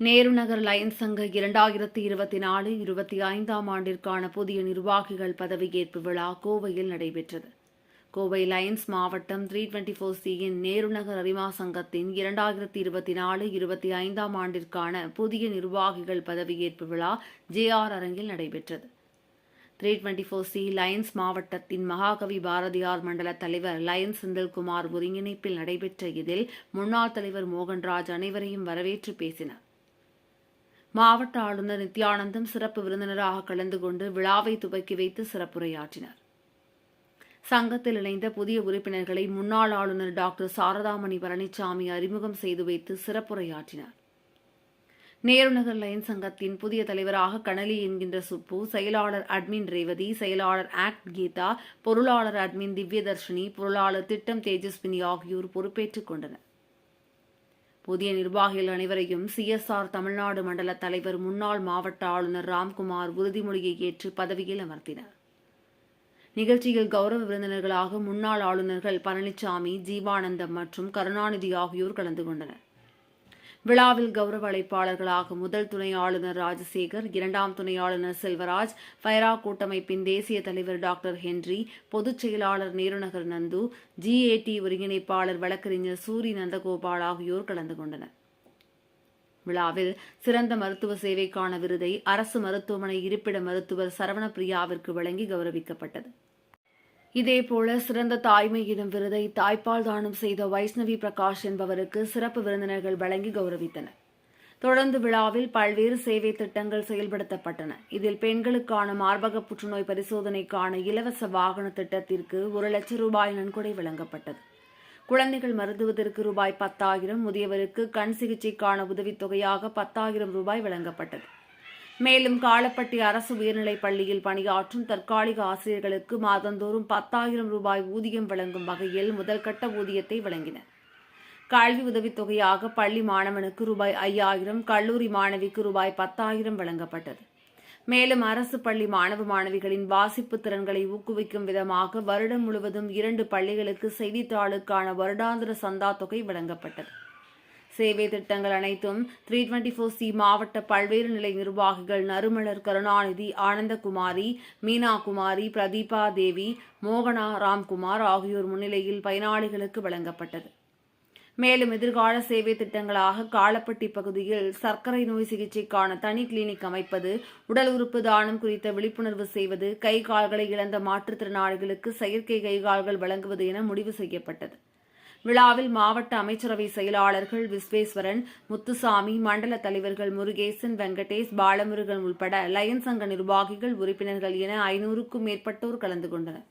நேரு நகர் Lions சங்க இரண்டாயிரத்தி இருபத்தி நாலு இருபத்தி ஐந்தாம் ஆண்டிற்கான புதிய நிர்வாகிகள் பதவியேற்பு விழா கோவையில் நடைபெற்றது. கோவை லயன்ஸ் மாவட்டம் த்ரீ டுவெண்ட்டி ஃபோர் சியின் நேருநகர் அரிமா சங்கத்தின் இரண்டாயிரத்தி இருபத்தி நாலு இருபத்தி ஐந்தாம் ஆண்டிற்கான புதிய நிர்வாகிகள் பதவியேற்பு விழா ஜேஆர் அரங்கில் நடைபெற்றது. Three twenty four C Lions மாவட்டத்தின் மகாகவி பாரதியார் மண்டல தலைவர் லயன்ஸ் செந்தில்குமார் ஒருங்கிணைப்பில் நடைபெற்ற இதில் முன்னாள் தலைவர் மோகன்ராஜ் அனைவரையும் வரவேற்று பேசினார். மாவட்ட ஆளுநர் நித்யானந்தம் சிறப்பு விருந்தினராக கலந்து கொண்டு விழாவை துவக்கி வைத்து சிறப்புரையாற்றினார். சங்கத்தில் இணைந்த புதிய உறுப்பினர்களை முன்னாள் ஆளுநர் டாக்டர் சாரதாமணி பழனிசாமி அறிமுகம் செய்து வைத்து சிறப்புரையாற்றினார். நேருநகர் லைன் சங்கத்தின் புதிய தலைவராக கனலி என்கின்ற சுப்பு செயலாளர் அட்மின் ரேவதி செயலாளர் ஆக்ட் கீதா பொருளாளர் அட்மின் திவ்யதர்ஷினி பொருளாளர் திட்டம் தேஜஸ்வினி ஆகியோர் பொறுப்பேற்றுக் கொண்டனர். புதிய நிர்வாகிகள் அனைவரையும் சிஎஸ்ஆர் தமிழ்நாடு மண்டல தலைவர் முன்னாள் மாவட்ட ஆளுநர் ராம்குமார் உறுதிமொழியை ஏற்று பதவியில் அமர்த்தினார். நிகழ்ச்சியில் கௌரவ விருந்தினர்களாக முன்னாள் ஆளுநர்கள் பழனிசாமி ஜீவானந்தம் மற்றும் கருணாநிதி ஆகியோர் கலந்து கொண்டனர். விழாவில் கௌரவ அழைப்பாளர்களாக முதல் துணை ஆளுநர் ராஜசேகர் இரண்டாம் துணை ஆளுநர் செல்வராஜ் ஃபைரா கூட்டமைப்பின் தேசிய தலைவர் டாக்டர் ஹென்றி பொதுச் செயலாளர் நேருநகர் நந்து ஜிஏடி ஒருங்கிணைப்பாளர் வழக்கறிஞர் சூரி நந்தகோபால் ஆகியோர் கலந்து கொண்டனர். விழாவில் சிறந்த மருத்துவ சேவைக்கான விருதை அரசு மருத்துவமனை இருப்பிட மருத்துவர் சரவணப்பிரியாவிற்கு வழங்கி கௌரவிக்கப்பட்டது. இதேபோல சிறந்த தாய்மை எனும் விருதை தாய்ப்பால் தானம் செய்த வைஷ்ணவி பிரகாஷ் என்பவருக்கு சிறப்பு விருந்தினர்கள் வழங்கி கௌரவித்தனர். தொடர்ந்து விழாவில் பல்வேறு சேவை திட்டங்கள் செயல்படுத்தப்பட்டன. இதில் பெண்களுக்கான மார்பக புற்றுநோய் பரிசோதனைக்கான இலவச வாகன திட்டத்திற்கு ஒரு லட்சம் ரூபாய் நன்கொடை வழங்கப்பட்டது. குழந்தைகள் மருத்துவத்திற்கு ரூபாய் பத்தாயிரம் முதியவருக்கு கண் சிகிச்சைக்கான உதவித்தொகையாக பத்தாயிரம் ரூபாய் வழங்கப்பட்டது. மேலும் காலப்பட்டி அரசு உயர்நிலைப் பள்ளியில் பணியாற்றும் தற்காலிக ஆசிரியர்களுக்கு மாதந்தோறும் பத்தாயிரம் ரூபாய் ஊதியம் வழங்கும் வகையில் முதல்கட்ட ஊதியத்தை வழங்கினர். கல்வி உதவித்தொகையாக பள்ளி மாணவனுக்கு ரூபாய் ஐயாயிரம் கல்லூரி மாணவிக்கு ரூபாய் பத்தாயிரம் வழங்கப்பட்டது. மேலும் அரசு பள்ளி மாணவ மாணவிகளின் வாசிப்பு திறன்களை ஊக்குவிக்கும் விதமாக வருடம் முழுவதும் இரண்டு பள்ளிகளுக்கு செய்தித்தாளுக்கான வருடாந்திர சந்தா தொகை வழங்கப்பட்டது. சேவை திட்டங்கள் அனைத்தும் த்ரீ டுவெண்ட்டி ஃபோர் சி மாவட்ட பல்வேறு நிலை நிர்வாகிகள் நறுமலர் கருணாநிதி ஆனந்தகுமாரி மீனா குமாரி பிரதீபா தேவி மோகனா ராம்குமார் ஆகியோர் முன்னிலையில் பயனாளிகளுக்கு வழங்கப்பட்டது. மேலும் எதிர்கால சேவை திட்டங்களாக காலப்பட்டி பகுதியில் சர்க்கரை நோய் சிகிச்சைக்கான தனி கிளினிக் அமைப்பது உடல் உறுப்பு தானம் குறித்த விழிப்புணர்வு செய்வது கை கால்களை இழந்த மாற்றுத்திறனாளிகளுக்கு செயற்கை கைகால்கள் வழங்குவது என முடிவு செய்யப்பட்டது. விழாவில் மாவட்ட அமைச்சரவை செயலாளர்கள் விஸ்வேஸ்வரன் முத்துசாமி மண்டல தலைவர்கள் முருகேசன் வெங்கடேஷ் பாலமுருகன் உள்பட லயன் சங்க நிர்வாகிகள் உறுப்பினர்கள் என ஐநூறுக்கும் மேற்பட்டோர் கலந்து கொண்டனர்.